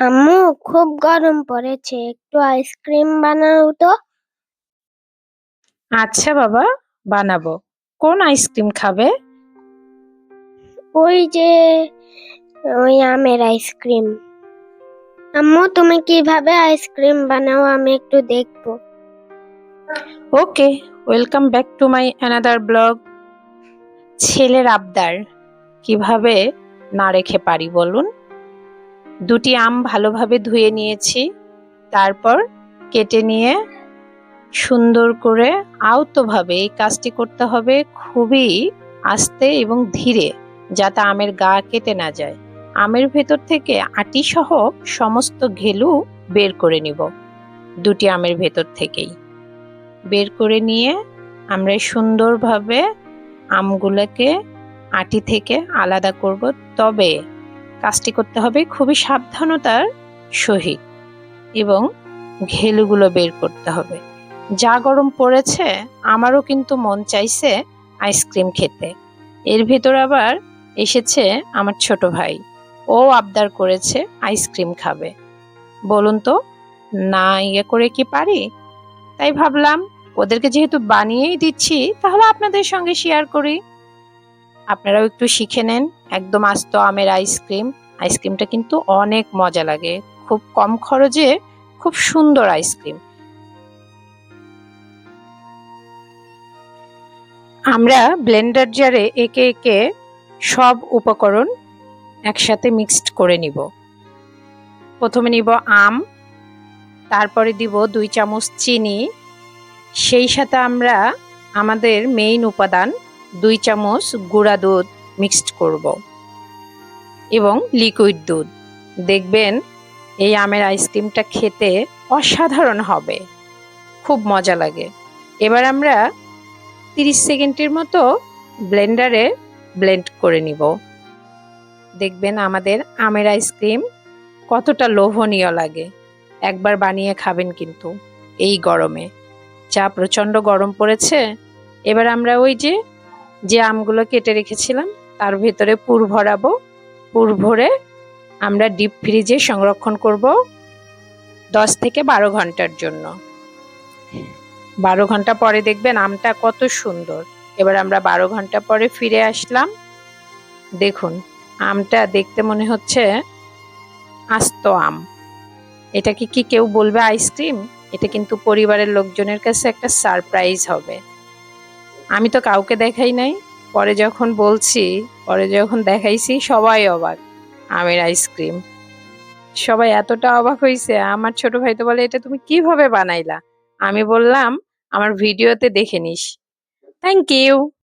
আম্মু খুব গরম পড়েছে। একটু আইসক্রিম বানাও তো। আচ্ছা বাবা বানাবো। কোন আইসক্রিম খাবে? ওই যে ওই আমের আইসক্রিম। আম্মু তুমি কীভাবে আইসক্রিম বানাও আমি একটু দেখব। Okay welcome back to my another blog. ছেলের আবদার কীভাবে না রেখে পারি বলুন? দুটি আম ভালোভাবে ধুয়ে নিয়েছি। তারপর কেটে নিয়ে সুন্দর করে আওতভাবে এই কাজটি করতে হবে খুবই আস্তে এবং ধীরে, যাতে আমের গা কেটে না যায়। আমের ভেতর থেকে আটি সহ সমস্ত ঘেলু বের করে নিব, দুটি আমের ভেতর থেকেই। বের করে নিয়ে আমরা সুন্দরভাবে আমগুলোকে আটি থেকে আলাদা করব। তবে কাজটি করতে হবে খুবই সাবধানতার সহিত এবং ঘেলুগুলো বের করতে হবে। যা গরম পড়েছে, আমারও কিন্তু মন চাইছে আইসক্রিম খেতে। এর ভেতর আবার এসেছে আমার ছোট ভাই। ও আবদার করেছে আইসক্রিম খাবে। বলুন তো, না ইয়ে করে কি পারি? তাই ভাবলাম, ওদেরকে যেহেতু বানিয়েই দিচ্ছি, তাহলে আপনাদের সঙ্গে শেয়ার করি। আপনারাও একটু শিখে নেন। একদম আস্ত আমের আইসক্রিম আইসক্রিমটা কিন্তু অনেক মজা লাগে। খুব কম খরচে খুব সুন্দর আইসক্রিম আমরা ব্লেন্ডার জারে একে একে সব উপকরণ একসাথে মিক্সড করে নিব। প্রথমে নিব আম, তারপরে দিব দুই চামচ চিনি। সেই সাথে আমরা আমাদের মেইন উপাদান দুই চামচ গুঁড়া দুধ মিক্সড করব এবং লিকুইড দুধ। দেখবেন এই আমের আইসক্রিমটা খেতে অসাধারণ হবে। খুব মজা লাগে। এবার আমরা তিরিশ সেকেন্ডের মতো ব্লেন্ডারে ব্লেন্ড করে নিব। দেখবেন আমাদের আমের আইসক্রিম কতটা লোভনীয় লাগে। একবার বানিয়ে খাবেন কিন্তু এই গরমে। যা প্রচণ্ড গরম পড়েছে। এবার আমরা ওই যে যে আমগুলো কেটে রেখেছিলাম, তার ভেতরে পুর ভরাবো। পুর ভরে আমরা ডিপ ফ্রিজে সংরক্ষণ করব দশ থেকে বারো ঘণ্টার জন্য। বারো ঘণ্টা পরে দেখবেন আমটা কত সুন্দর। এবার আমরা বারো ঘণ্টা পরে ফিরে আসলাম। দেখুন, আমটা দেখতে মনে হচ্ছে আস্ত আম। এটা কি কি কেউ বলবে আইসক্রিম? এটা কিন্তু পরিবারের লোকজনের কাছে একটা সারপ্রাইজ হবে। আমি তো কাউকে দেখাই নাই। পরে যখন বলছি, পরে যখন দেখাইছি, সবাই অবাক। আমের আইসক্রিম। সবাই এতটা অবাক হয়েছে আমার ছোট ভাই তো বলে, এটা তুমি কীভাবে বানাইলা? আমি বললাম, আমার ভিডিওতে দেখে নিস। Thank you